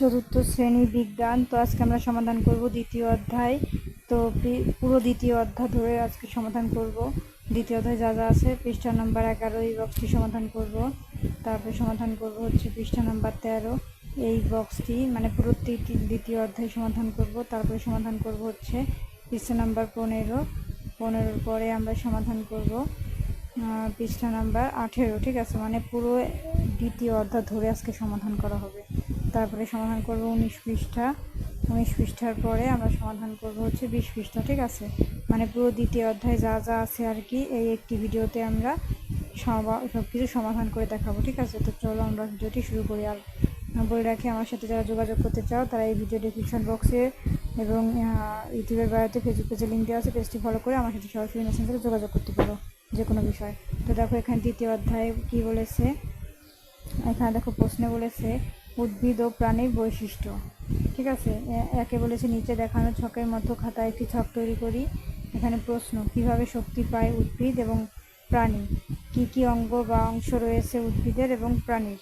চতুর্থ শ্রেণি বিজ্ঞান। তো আজকে আমরা সমাধান করব দ্বিতীয় অধ্যায়। তো পুরো দ্বিতীয় অধ্যায় ধরে আজকে সমাধান করব। দ্বিতীয় অধ্যায় যা যা আছে, পৃষ্ঠা নাম্বার এগারো এই বক্সটি সমাধান করব। তারপরে সমাধান করব হচ্ছে পৃষ্ঠা নাম্বার তেরো এই বক্সটি মানে পুরো দ্বিতীয় অধ্যায় সমাধান করব। তারপরে সমাধান করব হচ্ছে পৃষ্ঠা নাম্বার পনেরো। পনেরোর পরে আমরা সমাধান করব পৃষ্ঠা নাম্বার আঠেরো। ঠিক আছে? মানে পুরো দ্বিতীয় অধ্যায় ধরে আজকে সমাধান করা হবে। তারপরে সমাধান করব উনিশ পৃষ্ঠা। উনিশ পৃষ্ঠার পরে আমরা সমাধান করব হচ্ছে বিশ পৃষ্ঠা, ঠিক আছে? মানে পুরো দ্বিতীয় অধ্যায় যা যা আছে আর কি, এই একটি ভিডিওতে আমরা সব কিছু সমাধান করে দেখাবো, ঠিক আছে? তো চলো আমরা ভিডিওটি শুরু করি। আর বলে রাখি, আমার সাথে যারা যোগাযোগ করতে চাও, তারা এই ভিডিও ডিসক্রিপশন বক্সে এবং ইউটিউবের বাড়িতে ফেসবুক পেজে লিঙ্ক দেওয়া আছে পেজটি ফলো করে আমার সাথে সরাসরি মেসেঞ্জারে যোগাযোগ করতে পারো, যে কোনো বিষয়। তো দেখো, এখানে দ্বিতীয় অধ্যায় কী বলেছে? এখানে দেখো প্রশ্নে বলেছে উদ্ভিদ ও প্রাণীর বৈশিষ্ট্য। ঠিক আছে? একে বলেছে নিচে দেখানো ছকের মতো খাতায় একটি ছক তৈরি করি। এখানে প্রশ্ন কীভাবে শক্তি পায় উদ্ভিদ এবং প্রাণী? কি কি অঙ্গ বা অংশ রয়েছে উদ্ভিদের এবং প্রাণীর?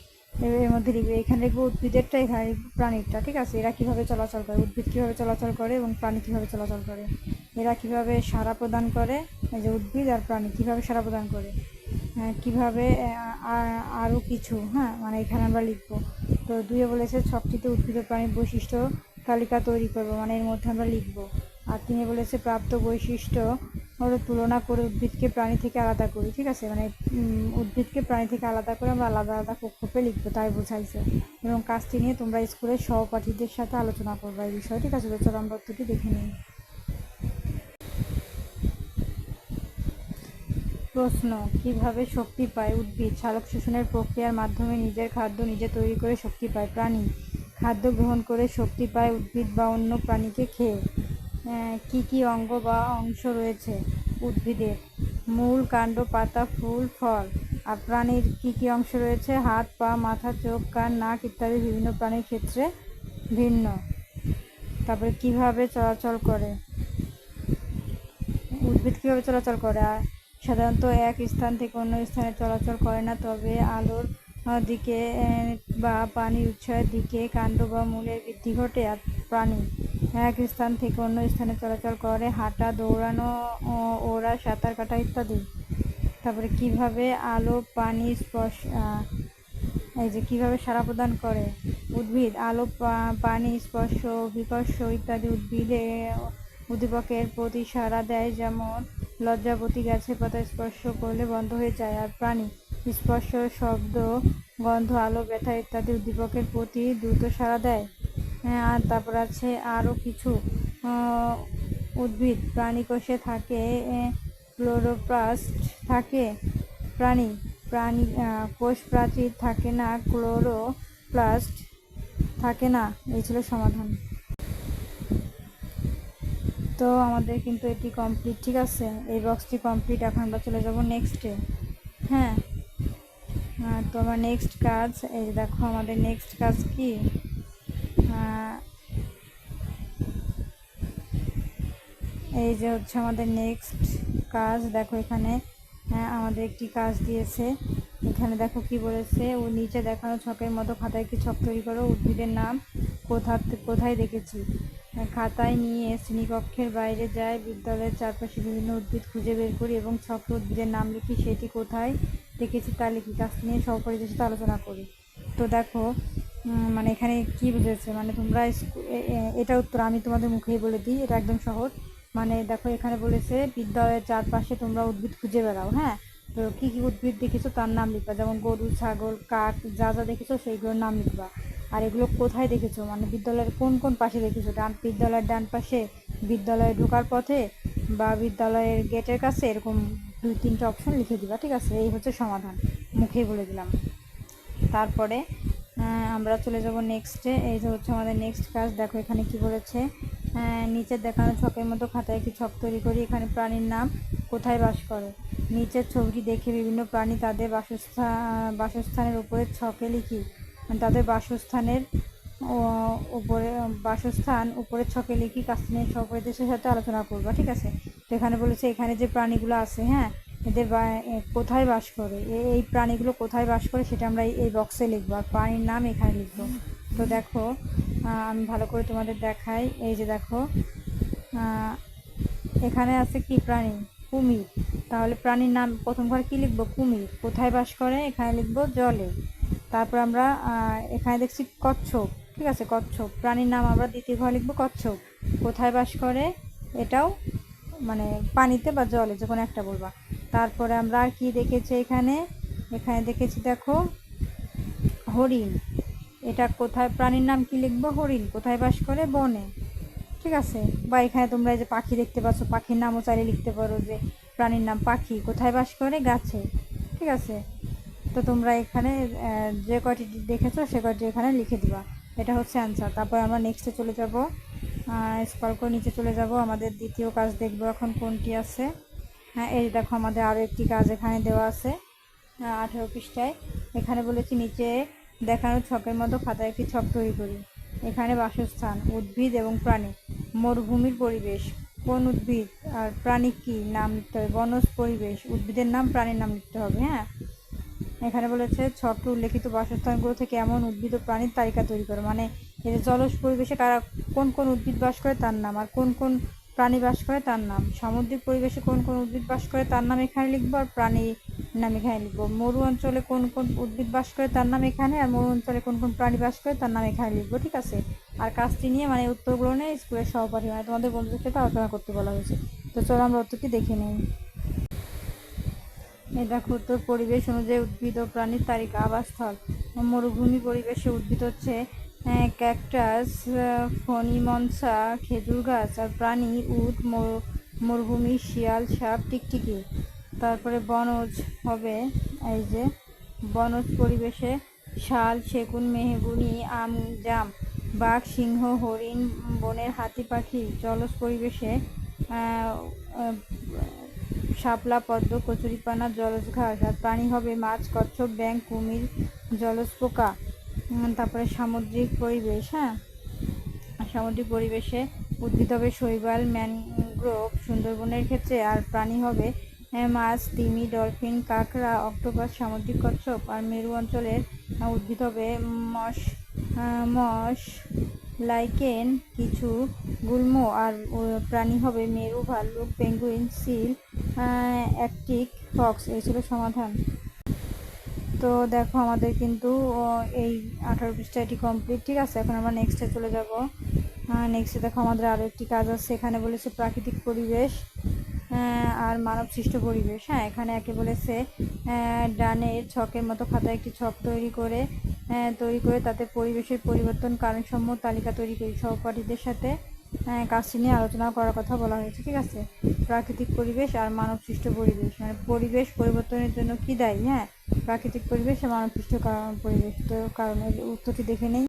এর মধ্যে লিখবে এখানে লিখব উদ্ভিদেরটা এখানে প্রাণীরটা ঠিক আছে? এরা কীভাবে চলাচল করে? উদ্ভিদ কীভাবে চলাচল করে এবং প্রাণী কীভাবে চলাচল করে? এরা কীভাবে সারা প্রদান করে? এই যে উদ্ভিদ আর প্রাণী কীভাবে সারা প্রদান করে? হ্যাঁ, কীভাবে আরও কিছু হ্যাঁ মানে এখানে আমরা লিখব। তো দুয়ে বলেছে ছকটিতে উদ্ভিদ প্রাণীর বৈশিষ্ট্য তালিকা তৈরি করব মানে এর মধ্যে আমরা লিখব। আর তিনি বলেছে, প্রাপ্ত বৈশিষ্ট্য ওর তুলনা করে উদ্ভিদকে প্রাণী থেকে আলাদা করি, ঠিক আছে? মানে উদ্ভিদকে প্রাণী থেকে আলাদা করে আমরা আলাদা আলাদা কক্ষপে লিখব, তাই বোঝাইছে। এবং কাজটি নিয়ে তোমরা স্কুলের সহপাঠীদের সাথে আলোচনা করবে এই বিষয়ে, ঠিক আছে? তো চলো আমরা দেখে নিই। প্রশ্ন, কীভাবে শক্তি পায় উদ্ভিদ? সালোক শোষণের প্রক্রিয়ার মাধ্যমে নিজের খাদ্য নিজে তৈরি করে শক্তি পায় প্রাণী। খাদ্য গ্রহণ করে শক্তি পায় উদ্ভিদ বা অন্য প্রাণীকে খেয়ে। কি কি অঙ্গ বা অংশ রয়েছে উদ্ভিদের? মূল কাণ্ড, পাতা, ফুল, ফল। আর প্রাণীর কি কি অংশ রয়েছে? হাত, পা, মাথা, চোখ, কান, নাক ইত্যাদি বিভিন্ন প্রাণীর ক্ষেত্রে ভিন্ন। তারপরে কীভাবে চলাচল করে? উদ্ভিদ কীভাবে চলাচল করে? আর সাধারণত এক স্থান থেকে অন্য স্থানে চলাচল করে না, তবে আলোর দিকে বা পানির উৎসের দিকে কাণ্ড বা মূলের বৃদ্ধি ঘটে। আর প্রাণী এক স্থান থেকে অন্য স্থানে চলাচল করে, হাঁটা, দৌড়ানো, ও- ওড়া, সাঁতার কাটা ইত্যাদি। তারপরে কীভাবে আলো, পানি, স্পর্শ এই যে কীভাবে সাড়া প্রদান করে? উদ্ভিদ, আলো পানি, স্পর্শ, বিকর্ষ ইত্যাদি উদ্ভিদে উদ্দীপকের প্রতি সাড়া দেয়। যেমন লজ্জাবতী গাছের পাতা স্পর্শ করলে বন্ধ হয়ে যায় আর প্রাণী স্পর্শ শব্দ গন্ধ আলো ব্যথা ইত্যাদি উদ্দীপকের প্রতি দ্রুত সাড়া দেয়। হ্যাঁ, আর তারপর আছে আরও কিছু উদ্ভিদ। প্রাণী কোষে থাকে ক্লোরোপ্লাস্ট থাকে প্রাণী প্রাণী কোষ প্রাচীর থাকে না ক্লোরোপ্লাস্ট থাকে না। এই ছিল সমাধান। তো আমাদের কিন্তু এটি কমপ্লিট ঠিক আছে? এই বক্সটি কমপ্লিট এখন আমরা চলে যাব নেক্সটে হ্যাঁ? আহ, তো আমার নেক্সট কাজ এই দেখো আমাদের নেক্সট কাজ কি? আহ, এই যে হচ্ছে আমাদের নেক্সট কাজ দেখো এখানে। হ্যাঁ, আমাদের একটি কাজ দিয়েছে। এখানে দেখো কি বলেছে ও নিচে দেখানো ছকের মতো খাতায় একটি ছক তৈরি করো? উদ্ভিদের নাম কোথা কোথায় দেখেছি? খাতায় নিয়ে শ্রেণীকক্ষের বাইরে যায় বিদ্যালয়ের চারপাশে বিভিন্ন উদ্ভিদ খুঁজে বের করি এবং ছকে উদ্ভিদের নাম লিখি, সেটি কোথায় দেখেছি তা লিখি কাজটি নিয়ে সহপাঠীদের সাথে আলোচনা করি। তো দেখো মানে এখানে কি বুঝেছে মানে তোমরা এটা উত্তর আমি তোমাদের মুখেই বলে দিই, এটা একদম সহজ। মানে দেখো, এখানে বলেছে, বিদ্যালয়ের চারপাশে তোমরা উদ্ভিদ খুঁজে বেড়াও হ্যাঁ? তো কী কী উদ্ভিদ দেখেছ তার নাম লিখবা, যেমন গরু, ছাগল, কাক, যা যা দেখেছ সেইগুলোর নাম লিখবা। আর এগুলো কোথায় দেখেছ? মানে বিদ্যালয়ের কোন কোন পাশে দেখেছ? ডান বিদ্যালয়ের ডান পাশে, বিদ্যালয়ে ঢোকার পথে বা বিদ্যালয়ের গেটের কাছে? এরকম দুই, তিনটে অপশন লিখে দিবা, ঠিক আছে? এই হচ্ছে সমাধান। মুখেই বলে দিলাম। তারপরে আমরা চলে যাব নেক্সটে এই যে হচ্ছে আমাদের নেক্সট কাজ দেখো এখানে কি বলেছে? নিচের দেখানো ছকের মতো খাতায় একটি ছক তৈরি করি। এখানে প্রাণীর নাম কোথায় বাস করে? নিচের ছবিটি দেখে বিভিন্ন প্রাণী তাদের বাসস্থান, বাসস্থানের উপরে ছকে লিখি। তাদের বাসস্থানের উপরে, বাসস্থান উপরে ছকে লিখি কাস্তিনের সহপরিদেশের সাথে আলোচনা করবা, ঠিক আছে? তো এখানে বলেছে, এখানে যে প্রাণীগুলো আছে হ্যাঁ? এদের কোথায় বাস করে? এই প্রাণীগুলো কোথায় বাস করে সেটা আমরা এই- এই বক্সে লিখব, আর প্রাণীর নাম এখানে লিখব। তো দেখো আমি ভালো করে তোমাদের দেখাই, এই যে দেখো এখানে আছে কি প্রাণী? কুমির। তাহলে প্রাণীর নাম, প্রথম ঘরে কি লিখব? কুমির। কোথায় বাস করে? এখানে লিখব জলে। তারপর আমরা এখানে দেখছি কচ্ছপ। ঠিক আছে, কচ্ছপ। প্রাণীর নাম আমরা দ্বিতীয় ঘরে লিখব কচ্ছপ। কোথায় বাস করে? এটাও মানে পানিতে বা জলে যে কোনো একটা বলবা। তারপরে আমরা আর কি দেখেছি এখানে? এখানে দেখেছি, দেখো, হরিণ। এটা কোথায়, প্রাণীর নাম কি লিখব? হরিণ। কোথায় বাস করে? বনে। ঠিক আছে? বা এখানে তোমরা যে পাখি দেখতে পাচ্ছ, পাখির নামও চাইলে লিখতে পারো যে প্রাণীর নাম পাখি। কোথায় বাস করে? গাছে। ঠিক আছে? তো তোমরা এখানে যে কয়টি দেখেছ সে কয়টি এখানে লিখে দিবা। এটা হচ্ছে অ্যান্সার তারপর আমরা নেক্সটে চলে যাব। স্কল করে নিচে চলে যাব। আমাদের দ্বিতীয় কাজ দেখব এখন কোনটি আছে। হ্যাঁ এই দেখো আমাদের আরও একটি কাজ এখানে দেওয়া আছে আঠেরো পৃষ্ঠায়। এখানে বলেছি নিচে দেখানো ছকের মতো খাতায় একটি ছক তৈরি করি। এখানে বাসস্থান, উদ্ভিদ এবং প্রাণী, মরুভূমির পরিবেশ। কোন উদ্ভিদ আর প্রাণী কি? নাম লিখতে হবে। বনজ পরিবেশ। উদ্ভিদের নাম, প্রাণীর নাম লিখতে হবে হ্যাঁ? এখানে বলেছে ছট উল্লেখিত বাসস্থানগুলো থেকে এমন উদ্ভিদ ও প্রাণীর তালিকা তৈরি করো। মানে যে জলজ পরিবেশে কারা কোন কোন উদ্ভিদ বাস করে তার নাম, আর কোন কোন প্রাণী বাস করে তার নাম? সামুদ্রিক পরিবেশে কোন কোন উদ্ভিদ বাস করে তার নাম এখানে লিখব, আর প্রাণী নাম এখানে লিখব। মরু অঞ্চলে কোন কোন উদ্ভিদ বাস করে তার নাম এখানে, আর মরু অঞ্চলে কোন কোন প্রাণী বাস করে তার নাম এখানে লিখব, ঠিক আছে? আর কাজটি নিয়ে মানে উত্তরগুলো নিয়ে স্কুলের সহপাঠী মানে তোমাদের বন্ধুদের সাথে আলোচনা করতে বলা হয়েছে। তো চলো আমরা উত্তরটি দেখে নিই। দেখো উত্তর পরিবেশ অনুযায়ী উদ্ভিদ ও প্রাণীর তালিকা আবাসস্থল মরুভূমি পরিবেশে উদ্ভিদ হচ্ছে ক্যাকটাস আহ, ফণিমনসা খেজুর গাছ আর প্রাণী উট মরু- মরুভূমি শিয়াল সাপ টিকটিকি। তারপরে বনজ হবে এই যে বনজ পরিবেশে শাল সেগুন মেহগুনি আম জাম বাঘ সিংহ হরিণ বনের হাতি পাখি জলজ পরিবেশে শাপলা, পদ্ম, কচুরিপানা, জলজ ঘাস আর প্রাণী হবে মাছ, কচ্ছপ ব্যাং কুমির, জলজ পোকা। তারপরে সামুদ্রিক পরিবেশ হ্যাঁ? সামুদ্রিক পরিবেশে উদ্ভিদ হবে শৈবাল, ম্যানগ্রোভ, সুন্দরবনের ক্ষেত্রে আর প্রাণী হবে মাছ, তিমি, ডলফিন, কাঁকড়া, অক্টোপাস, সামুদ্রিক কচ্ছপ আর মেরু অঞ্চলের উদ্ভিদ হবে মশ মশ। লাইকেন কিছু গুল্ম আর প্রাণী হবে মেরু ভাল্লুক পেঙ্গুইন, সিল অ্যাকটিক ফক্স, এই ছিল সমাধান। তো দেখো আমাদের কিন্তু এই আঠারো পৃষ্ঠা এটি কমপ্লিট ঠিক আছে? এখন আমরা নেক্সটে চলে যাব। নেক্সটে দেখো আমাদের আরও একটি কাজ আছে, এখানে বলেছে প্রাকৃতিক পরিবেশ আর মানব সৃষ্ট পরিবেশ। হ্যাঁ এখানে একে বলেছে ডানের ছকের মতো খাতায় একটি ছক তৈরি করে তৈরি করে তাতে পরিবেশের পরিবর্তন, কারণসমূহ, তালিকা তৈরি করি সহপাঠীদের সাথে কাজটি নিয়ে আলোচনা করার কথা বলা হয়েছে, ঠিক আছে? প্রাকৃতিক পরিবেশ আর মানব সৃষ্ট পরিবেশ মানে পরিবেশ পরিবর্তনের জন্য কি দায়ী হ্যাঁ? প্রাকৃতিক পরিবেশ আর মানব সৃষ্ট কারণ পরিবেশ, তো কারণ এর উত্তরটি দেখে নেই।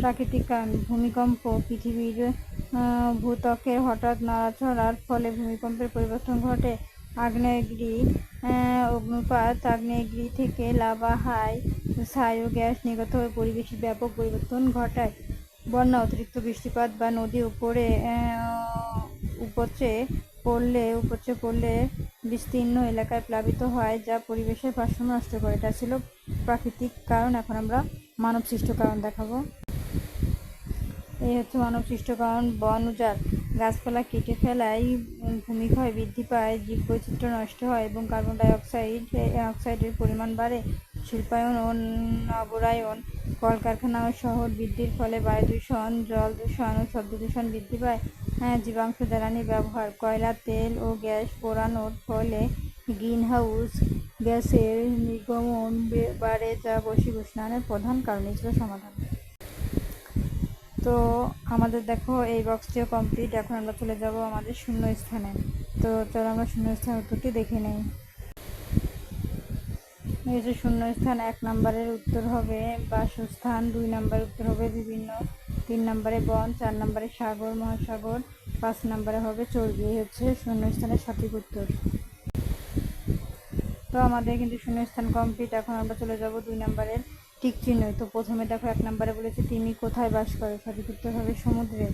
প্রাকৃতিক কারণ, ভূমিকম্প, পৃথিবীর ভূত্বকের হঠাৎ নড়াচড়ার ফলে ভূমিকম্পের পরিবর্তন ঘটে। আগ্নেয়গিরি অগ্নুপাত আগ্নেয়গিরি থেকে লাভা হাই ছায়ু গ্যাস নির্গত হয়ে পরিবেশের ব্যাপক পরিবর্তন ঘটায়। বন্যা, অতিরিক্ত বৃষ্টিপাত বা নদী উপরে উপচে পড়লে উপচে পড়লে বিস্তীর্ণ এলাকায় প্লাবিত হয়, যা পরিবেশের ভারসাম্য নষ্ট করে। এটা ছিল প্রাকৃতিক কারণ। এখন আমরা মানব সৃষ্ট কারণ দেখাবো। এই হচ্ছে মানব সৃষ্ট কারণ, বন উজাড়। গাছপালা কেটে ফেলায় ভূমিক্ষয় বৃদ্ধি পায়, জীববৈচিত্র্য নষ্ট হয় এবং কার্বন ডাই অক্সাইড অক্সাইডের পরিমাণ বাড়ে। শিল্পায়ন ও নগরায়ন, কলকারখানা ও শহর বৃদ্ধির ফলে বায়ু দূষণ জল দূষণ ও শব্দ দূষণ বৃদ্ধি পায়। হ্যাঁ জীবাশ্ম জ্বালানি ব্যবহার, কয়লা, তেল ও গ্যাস পোড়ানোর ফলে গ্রিনহাউস গ্যাসের নির্গমন বাড়ে যা বৈশ্বিক উষ্ণায়নের প্রধান কারণ। এই ছিল সমাধান। তো আমাদের দেখো এই বক্সটিও কমপ্লিট এখন আমরা চলে যাব আমাদের শূন্য স্থানে তো চলো আমরা শূন্য স্থান উত্তরটি দেখে নেই। এই যে শূন্য স্থান এক নম্বরের উত্তর হবে বাসস্থান, দুই নম্বরের উত্তর হবে বিভিন্ন, তিন নম্বরে বন, চার নম্বরে সাগর, মহাসাগর, পাঁচ নম্বরে হবে চর্বি। হচ্ছে শূন্য স্থানের সঠিক উত্তর। তো আমাদের কিন্তু শূন্য স্থান কমপ্লিট এখন আমরা চলে যাব দুই নম্বরের টিক চিহ্ন তো প্রথমে দেখো এক নম্বরে বলেছে তিমি কোথায় বাস করে? সঠিক হবে সমুদ্রে।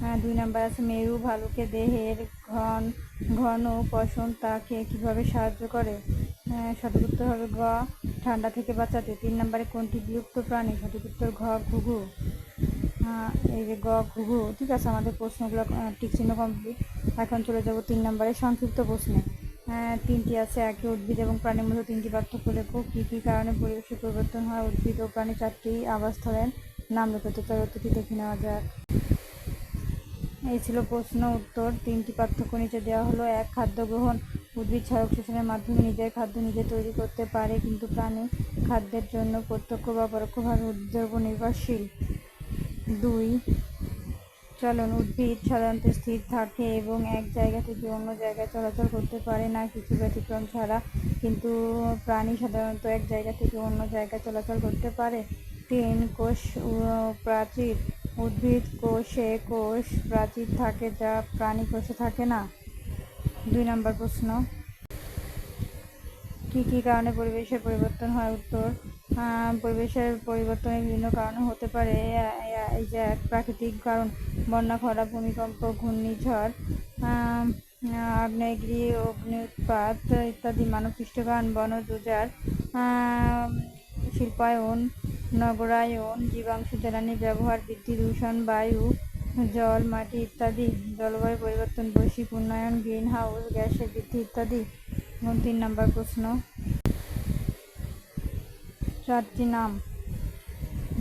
হ্যাঁ, দুই নাম্বার আছে মেরু ভালুকে দেহের ঘন ঘন পশম তাকে কীভাবে সাহায্য করে? হ্যাঁ, সঠিক উত্তর হবে গ ঠান্ডা থেকে বাঁচাতে। তিন নম্বরে কোনটি বিলুপ্ত প্রাণী? সঠিক উত্তর ঘ ঘুঘু। হ্যাঁ, এই যে গ ঘুঘু। ঠিক আছে আমাদের প্রশ্নগুলো টিক চিহ্ন কমপ্লিট এখন চলে যাব তিন নম্বরে সংক্ষিপ্ত প্রশ্নে। তিনটি আছে একই উদ্ভিদ এবং প্রাণীর মধ্যে তিনটি পার্থক্য লেখো। কী কী কারণে পরিবেশের পরিবর্তন হয়? উদ্ভিদ ও প্রাণী চারটি আবাসস্থলের নাম লেখো তো চলো উত্তরটি দেখে নেওয়া যাক। এই ছিল প্রশ্ন উত্তর। তিনটি পার্থক্য নিচে দেওয়া হলো। এক, খাদ্য গ্রহণ। উদ্ভিদ ছায়ক শোষণের মাধ্যমে নিজের খাদ্য নিজে তৈরি করতে পারে, কিন্তু প্রাণী খাদ্যের জন্য প্রত্যক্ষ বা পরোক্ষভাবে উদ্ভিদের উপর নির্ভরশীল। দুই চলন উদ্ভিদ সাধারণত স্থির থাকে এবং এক জায়গা থেকে অন্য জায়গায় চলাচল করতে পারে না, কিছু ব্যতিক্রম ছাড়া। কিন্তু প্রাণী সাধারণত এক জায়গা থেকে অন্য জায়গায় চলাচল করতে পারে। তিন কোষ প্রাচীর, উদ্ভিদ কোষে কোষ প্রাচীর থাকে যা প্রাণী কোষে থাকে না। দুই নম্বর প্রশ্ন। কি কি কারণে পরিবেশের পরিবর্তন হয়? উত্তর পরিবেশের পরিবর্তনের বিভিন্ন কারণ হতে পারে। এই যে এক প্রাকৃতিক কারণ বন্যা খরা ভূমিকম্প ঘূর্ণিঝড় আগ্নেয়গিরি অগ্নি উৎপাত ইত্যাদি মানবসৃষ্ট কারণ আহ, শিল্পায়ন নগরায়ন জীবাণু জ্বালানি ব্যবহার বৃদ্ধি দূষণ বায়ু জল মাটি ইত্যাদি জলবায়ু পরিবর্তন বৈশ্বিক উন্নয়ন গ্রিন হাউস গ্যাসের বৃদ্ধি ইত্যাদি। তিন নম্বর প্রশ্ন। চারটি নাম।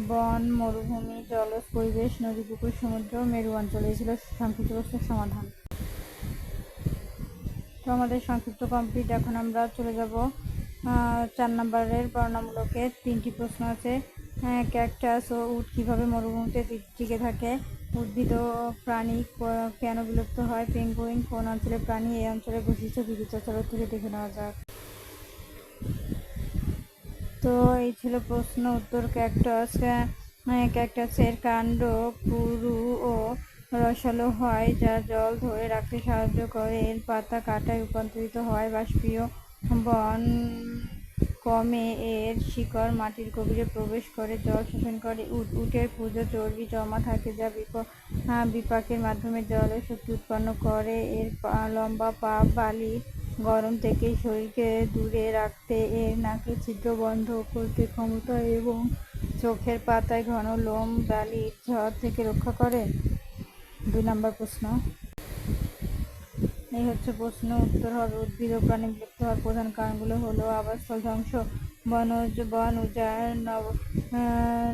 বন, মরুভূমি, জলজ পরিবেশ, নদী, পুকুর, সমুদ্র, মেরু অঞ্চল, এই ছিল সংক্ষিপ্ত প্রশ্নের সমাধান। তো আমাদের সংক্ষিপ্ত কমপ্লিট এখন আমরা চলে যাব চার নম্বরের বর্ণামূলকের তিনটি প্রশ্ন আছে। ক্যাকটাস ও উট কীভাবে মরুভূমিতে টিকে থাকে? উদ্ভিদ ও প্রাণী কেন বিলুপ্ত হয়? পেঙ্গুইন কোন অঞ্চলের প্রাণী এই অঞ্চলের বৈশিষ্ট্য বিবিধ চলো থেকে দেখে নেওয়া যাক। তো এই ছিল প্রশ্ন উত্তর ক্যাকটাস। ক্যাকটাসের কাণ্ড পুরু ও রসালো হয়, যা জল ধরে রাখতে সাহায্য করে। এর পাতা কাটায় রূপান্তরিত হয় বাষ্পীয় বন কমে এর শিকড় মাটির গভীরে প্রবেশ করে, জল শোষণ করে। উট, উটের পুজো চর্বি জমা থাকে, যা বিপ বিপাকের মাধ্যমে জলের শক্তি উৎপন্ন করে। এর লম্বা পা, বালি গরম থেকে শরীরকে দূরে রাখতে এর নাকি ছিদ্র বন্ধ করতে ক্ষমতা এবং চোখের পাতায় ঘন লোম বালির ঝড় থেকে রক্ষা করে? দুই নম্বর প্রশ্ন। এই হচ্ছে প্রশ্ন। উত্তর হবে উদ্ভিদ ও প্রাণী বিলুপ্ত হওয়ার প্রধান কারণগুলো হলো আবাসস্থল ধ্বংস বনজ বন উজাড় নব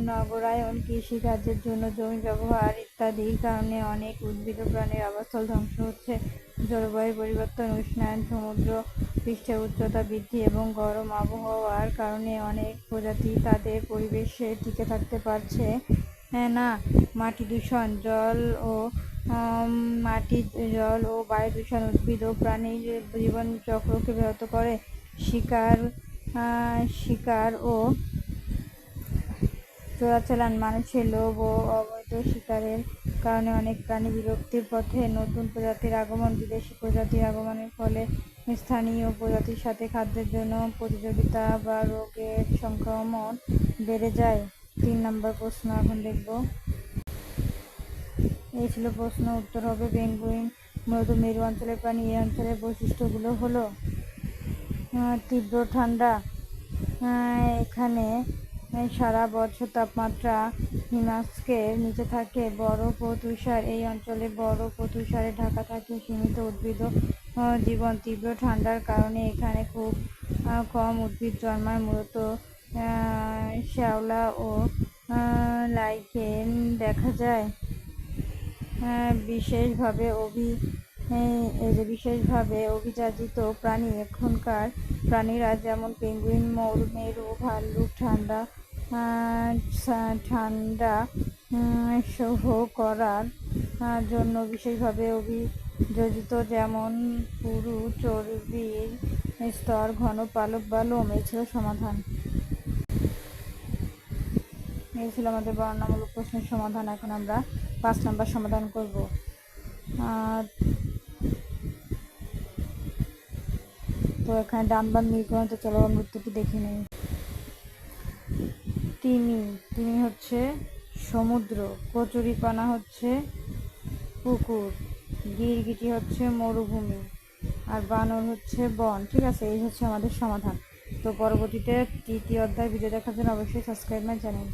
নগরায়ন কৃষি কাজের জন্য জমি ব্যবহার ইত্যাদির কারণে অনেক উদ্ভিদ প্রাণীর আবাসস্থল ধ্বংস হচ্ছে। জলবায়ু পরিবর্তন উষ্ণায়ন সমুদ্র পৃষ্ঠের উচ্চতা বৃদ্ধি এবং গরম আবহাওয়ার কারণে অনেক প্রজাতি তাদের পরিবেশে টিকে থাকতে পারছে। হ্যাঁ, না মাটি দূষণ জল ও মাটি জল ও বায়ু দূষণ উদ্ভিদ ও প্রাণীর জীবন চক্রকে ব্যাহত করে। শিকার শিকার ও চোরাচালান মানুষের লোভ ও অবৈধ শিকারের কারণে অনেক প্রাণী বিলুপ্তির পথে নতুন প্রজাতির আগমন, বিদেশি প্রজাতির আগমনের ফলে স্থানীয় প্রজাতির সাথে খাদ্যের জন্য প্রতিযোগিতা বা রোগের সংক্রমণ বেড়ে যায়। তিন নম্বর প্রশ্ন, এখন দেখব। এই ছিল প্রশ্ন, উত্তর হবে পেঙ্গুইন মূলত মেরু অঞ্চলের প্রাণী এই অঞ্চলের বৈশিষ্ট্যগুলো হলো তীব্র ঠান্ডা। এখানে সারা বছর তাপমাত্রা হিমাস্কের নিচে থাকে। বরফ ও তুষার এই অঞ্চলে বরফ ও তুষারে ঢাকা থাকে। সীমিত উদ্ভিদ জীবন তীব্র ঠান্ডার কারণে এখানে খুব কম উদ্ভিদ জন্মায়। মূলত শ্যাওলা ও লাইকেন দেখা যায়। বিশেষভাবে অভি এই এই যে বিশেষভাবে অভিযাজিত প্রাণী এখনকার প্রাণীরা যেমন পেঙ্গুইন ময়ূর মেরু, ভাল্লুক, ঠান্ডা ঠান্ডা সহ করার জন্য বিশেষভাবে অভিযোজিত যেমন পুরু, চর্বির স্তর, ঘন পালক বা লোম, এই ছিল সমাধান। এই ছিল আমাদের বর্ণনামূলক প্রশ্নের সমাধান। এখন আমরা পাঁচ নাম্বার সমাধান করব। তো এখানে ডান বাম নির্গণ তো চলো আমরা উত্তরটি দেখে নিই। তিমি তিমি হচ্ছে সমুদ্র, কচুরিপানা হচ্ছে পুকুর, গিরগিটি হচ্ছে মরুভূমি, আর বানর হচ্ছে বন। ঠিক আছে, এই হচ্ছে আমাদের সমাধান। তো পরবর্তীতে তৃতীয় অধ্যায় ভিডিও দেখার জন্য অবশ্যই সাবস্ক্রাইব মাই চ্যানেল